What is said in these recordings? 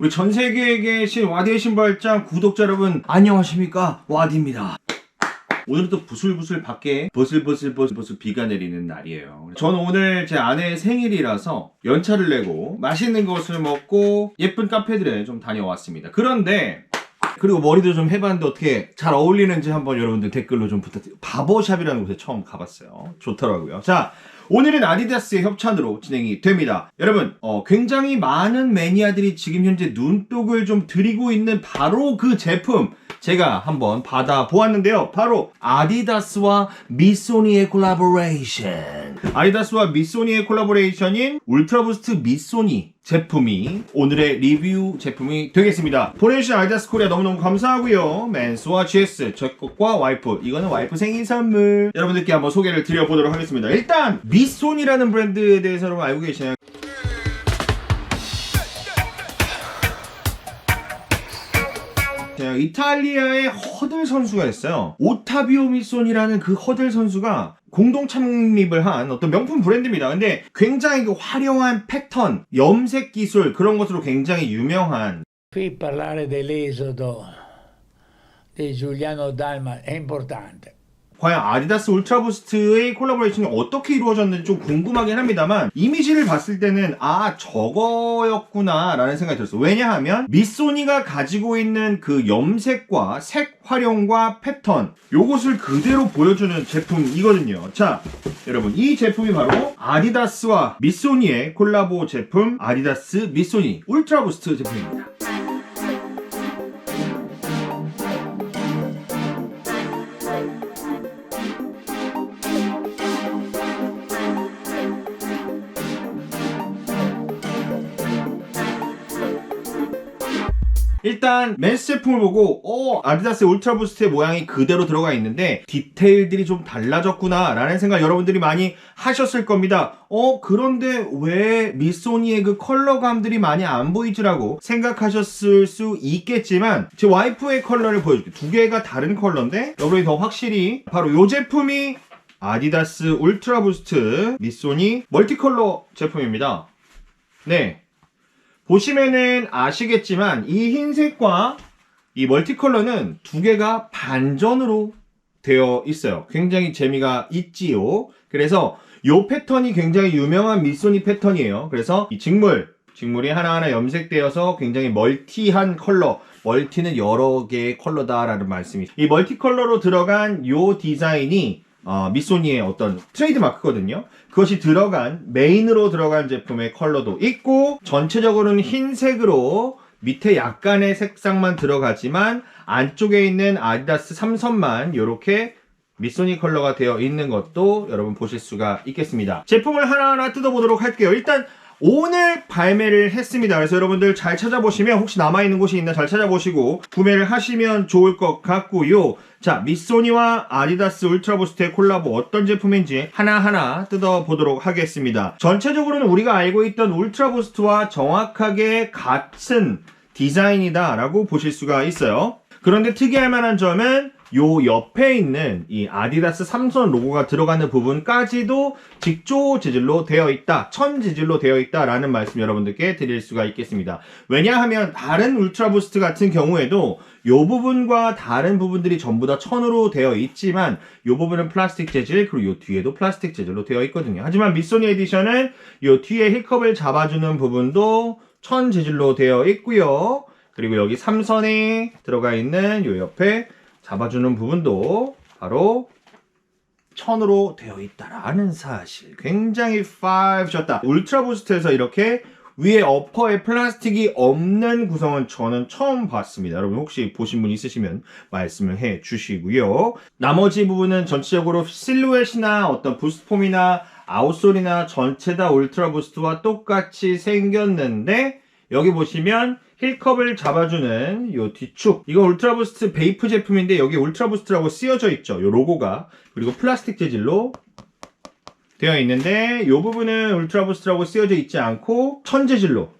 우리 전 세계에 계신 와디의 신발장 구독자 여러분 안녕하십니까 와디입니다. 오늘은 또 부슬부슬 밖에 버슬버슬버슬버슬 비가 내리는 날이에요. 저는 오늘 제 아내의 생일이라서 연차를 내고 맛있는 것을 먹고 예쁜 카페들에 좀 다녀왔습니다. 그런데 그리고 머리도 좀 해봤는데 어떻게 잘 어울리는지 한번 여러분들 댓글로 좀 부탁드려요. 바버샵이라는 곳에 처음 가봤어요. 좋더라고요. 자, 오늘은 아디다스의 협찬으로 진행이 됩니다. 여러분, 어, 굉장히 많은 매니아들이 지금 현재 눈독을 좀 들이고 있는 바로 그 제품 제가 한번 받아 보았는데요. 바로 아디다스와 미소니의 콜라보레이션. 아디다스와 미소니의 콜라보레이션인 울트라부스트 미소니 제품이 오늘의 리뷰 제품이 되겠습니다. 보내주신 아디다스 코리아 너무너무 감사하고요. 맨스와 GS 저 것과 와이프 이거는 와이프 생일 선물 여러분들께 한번 소개를 드려보도록 하겠습니다. 일단 미소니라는 브랜드에 대해서 여러분 알고 계시나요? 자, 이탈리아의 허들 선수가 있어요. 오타비오 미손이라는 그 허들 선수가 공동 창립을 한 어떤 명품 브랜드입니다. 근데 굉장히 그 화려한 패턴, 염색 기술 그런 것으로 굉장히 유명한 Qui parlare dell'esodo di Giuliano Dalma è importante. 과연 아디다스 울트라부스트의 콜라보레이션이 어떻게 이루어졌는지 좀 궁금하긴 합니다만 이미지를 봤을 때는 아 저거였구나 라는 생각이 들었어요. 왜냐하면 미소니가 가지고 있는 그 염색과 색 활용과 패턴 요것을 그대로 보여주는 제품이거든요. 자 여러분 이 제품이 바로 아디다스와 미소니의 콜라보 제품 아디다스 미소니 울트라부스트 제품입니다 일단 맨스 제품을 보고 어 아디다스 울트라 부스트의 모양이 그대로 들어가 있는데 디테일들이 좀 달라졌구나 라는 생각 여러분들이 많이 하셨을 겁니다. 어 그런데 왜 미소니의 그 컬러감들이 많이 안 보이지라고 생각하셨을 수 있겠지만 제 와이프의 컬러를 보여줄게요. 두 개가 다른 컬러인데 여러분이 더 확실히 바로 이 제품이 아디다스 울트라 부스트 미소니 멀티컬러 제품입니다. 네 보시면은 아시겠지만 이 흰색과 이 멀티컬러는 두 개가 반전으로 되어 있어요. 굉장히 재미가 있지요. 그래서 이 패턴이 굉장히 유명한 미소니 패턴이에요. 그래서 이 직물, 직물이 하나하나 염색되어서 굉장히 멀티한 컬러, 멀티는 여러 개의 컬러다라는 말씀이. 이 멀티 컬러로 들어간 이 디자인이 어, 미소니의 어떤 트레이드 마크거든요. 그것이 들어간 메인으로 들어간 제품의 컬러도 있고 전체적으로는 흰색으로 밑에 약간의 색상만 들어가지만 안쪽에 있는 아디다스 삼선만 이렇게 미소니 컬러가 되어 있는 것도 여러분 보실 수가 있겠습니다. 제품을 하나하나 뜯어보도록 할게요. 일단 오늘 발매를 했습니다. 그래서 여러분들 잘 찾아보시면 혹시 남아있는 곳이 있나 잘 찾아보시고 구매를 하시면 좋을 것 같고요. 자, 미소니와 아디다스 울트라부스트의 콜라보 어떤 제품인지 하나하나 뜯어보도록 하겠습니다. 전체적으로는 우리가 알고 있던 울트라부스트와 정확하게 같은 디자인이다 라고 보실 수가 있어요. 그런데 특이할 만한 점은 요 옆에 있는 이 아디다스 삼선 로고가 들어가는 부분까지도 직조 재질로 되어 있다, 천 재질로 되어 있다라는 말씀 여러분들께 드릴 수가 있겠습니다. 왜냐하면 다른 울트라 부스트 같은 경우에도 요 부분과 다른 부분들이 전부 다 천으로 되어 있지만 요 부분은 플라스틱 재질 그리고 요 뒤에도 플라스틱 재질로 되어 있거든요. 하지만 미소니 에디션은 요 뒤에 힐컵을 잡아주는 부분도 천 재질로 되어 있고요. 그리고 여기 삼선에 들어가 있는 요 옆에 잡아주는 부분도 바로 천으로 되어 있다라는 사실. 굉장히 5 졌다. 울트라 부스트에서 이렇게 위에 어퍼에 플라스틱이 없는 구성은 저는 처음 봤습니다. 여러분 혹시 보신 분 있으시면 말씀을 해 주시고요. 나머지 부분은 전체적으로 실루엣이나 어떤 부스트폼이나 아웃솔이나 전체 다 울트라 부스트와 똑같이 생겼는데 여기 보시면 힐컵을 잡아주는 요 뒤축. 이거 울트라부스트 베이프 제품인데 여기 울트라부스트라고 쓰여져 있죠. 요 로고가. 그리고 플라스틱 재질로 되어 있는데 요 부분은 울트라부스트라고 쓰여져 있지 않고 천 재질로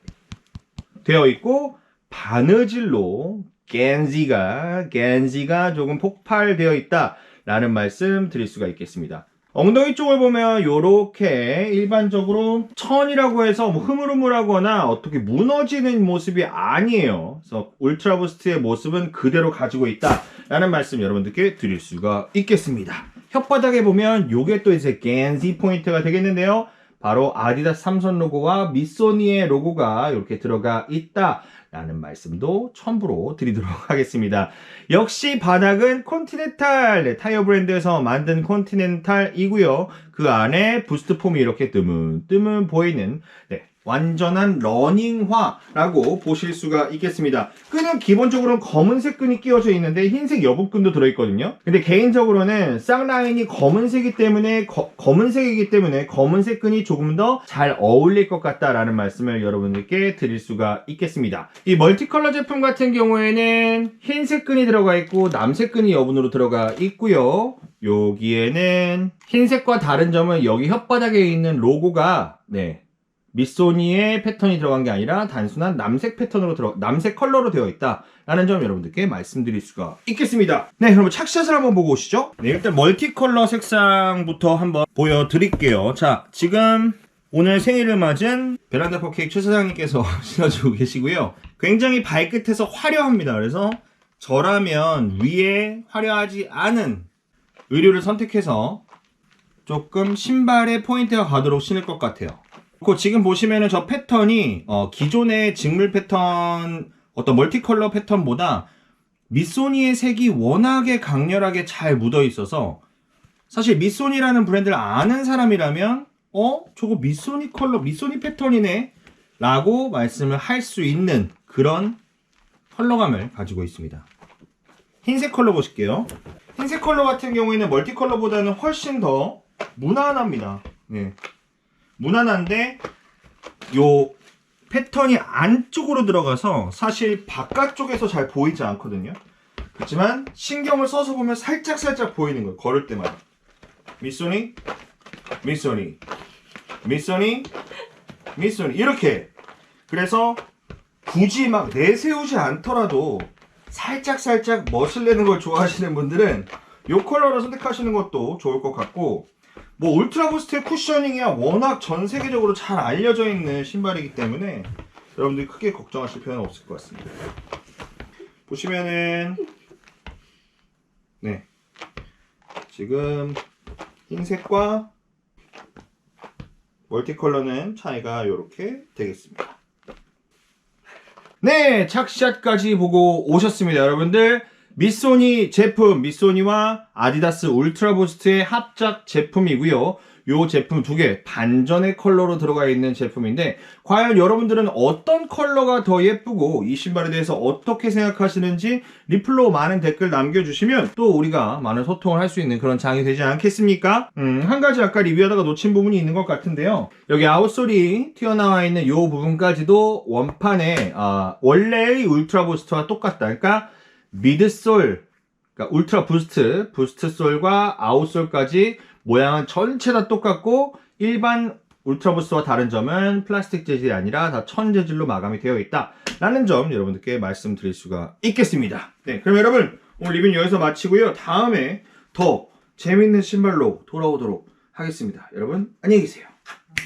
되어 있고 바느질로 겐지가 겐지가 조금 폭발되어 있다 라는 말씀 드릴 수가 있겠습니다 엉덩이 쪽을 보면 요렇게 일반적으로 천이라고 해서 뭐 흐물흐물하거나 어떻게 무너지는 모습이 아니에요. 그래서 울트라 부스트의 모습은 그대로 가지고 있다 라는 말씀 여러분들께 드릴 수가 있겠습니다. 혓바닥에 보면 요게 또 이제 겐지 포인트가 되겠는데요. 바로 아디다스 삼선 로고와 미소니의 로고가 이렇게 들어가 있다. 라는 말씀도 첨부로 드리도록 하겠습니다. 역시 바닥은 컨티넨탈 네, 타이어 브랜드에서 만든 컨티넨탈이고요. 그 안에 부스트 폼이 이렇게 뜨문뜨문 보이는 네, 완전한 러닝화라고 보실 수가 있겠습니다. 끈은 기본적으로는 검은색 끈이 끼워져 있는데 흰색 여분끈도 들어있거든요. 근데 개인적으로는 쌍라인이 검은색이기 때문에 거- 검은색이기 때문에 검은색 끈이 조금 더 잘 어울릴 것 같다라는 말씀을 여러분들께 드릴 수가 있겠습니다. 이 멀티컬러 제품 같은 경우에는 흰색 끈이 들어가 있고 남색 끈이 여분으로 들어가 있고요. 여기에는 흰색과 다른 점은 여기 혓바닥에 있는 로고가 네 미소니의 패턴이 들어간 게 아니라 단순한 남색 패턴으로 들어 남색 컬러로 되어 있다라는 점 여러분들께 말씀드릴 수가 있겠습니다. 네, 여러분 착샷을 한번 보고 오시죠. 네, 일단 멀티컬러 색상부터 한번 보여드릴게요. 자, 지금 오늘 생일을 맞은 베란다 퍼케이크 최 사장님께서 신어주고 계시고요. 굉장히 발끝에서 화려합니다. 그래서 저라면 위에 화려하지 않은 의류를 선택해서 조금 신발에 포인트가 가도록 신을 것 같아요. 그리고 지금 보시면은 저 패턴이 어, 기존의 직물 패턴 어떤 멀티컬러 패턴보다 미소니의 색이 워낙에 강렬하게 잘 묻어 있어서 사실 미소니라는 브랜드를 아는 사람이라면 어 저거 미소니 컬러 미소니 패턴이네 라고 말씀을 할 수 있는 그런 컬러감을 가지고 있습니다. 흰색 컬러 보실게요. 흰색 컬러 같은 경우에는 멀티 컬러보다는 훨씬 더 무난합니다. 네. 무난한데 요 패턴이 안쪽으로 들어가서 사실 바깥쪽에서 잘 보이지 않거든요. 그렇지만 신경을 써서 보면 살짝 살짝 보이는 거예요. 걸을 때마다. 미소니, 미소니, 미소니, 미소니 이렇게. 그래서 굳이 막 내세우지 않더라도 살짝 살짝 멋을 내는 걸 좋아하시는 분들은 요 컬러를 선택하시는 것도 좋을 것 같고 뭐 울트라 부스트의 쿠셔닝이야 워낙 전 세계적으로 잘 알려져 있는 신발이기 때문에 여러분들이 크게 걱정하실 필요는 없을 것 같습니다. 보시면은 네 지금 흰색과 멀티컬러는 차이가 이렇게 되겠습니다. 네, 착샷까지 보고 오셨습니다, 여러분들. 미소니 제품, 미소니와 아디다스 울트라 부스트의 합작 제품이고요. 요 제품 두 개 반전의 컬러로 들어가 있는 제품인데 과연 여러분들은 어떤 컬러가 더 예쁘고 이 신발에 대해서 어떻게 생각하시는지 리플로 많은 댓글 남겨주시면 또 우리가 많은 소통을 할 수 있는 그런 장이 되지 않겠습니까? 음, 한 가지 아까 리뷰하다가 놓친 부분이 있는 것 같은데요. 여기 아웃솔이 튀어나와 있는 요 부분까지도 원판에 아, 원래의 울트라 부스트와 똑같다. 그러니까 미드솔 그러니까 울트라 부스트, 부스트 솔과 아웃솔까지 모양은 전체 다 똑같고 일반 울트라 부스트와 다른 점은 플라스틱 재질이 아니라 다 천 재질로 마감이 되어 있다. 라는 점 여러분들께 말씀드릴 수가 있겠습니다. 네, 그럼 여러분 오늘 리뷰는 여기서 마치고요. 다음에 더 재밌는 신발로 돌아오도록 하겠습니다. 여러분 안녕히 계세요.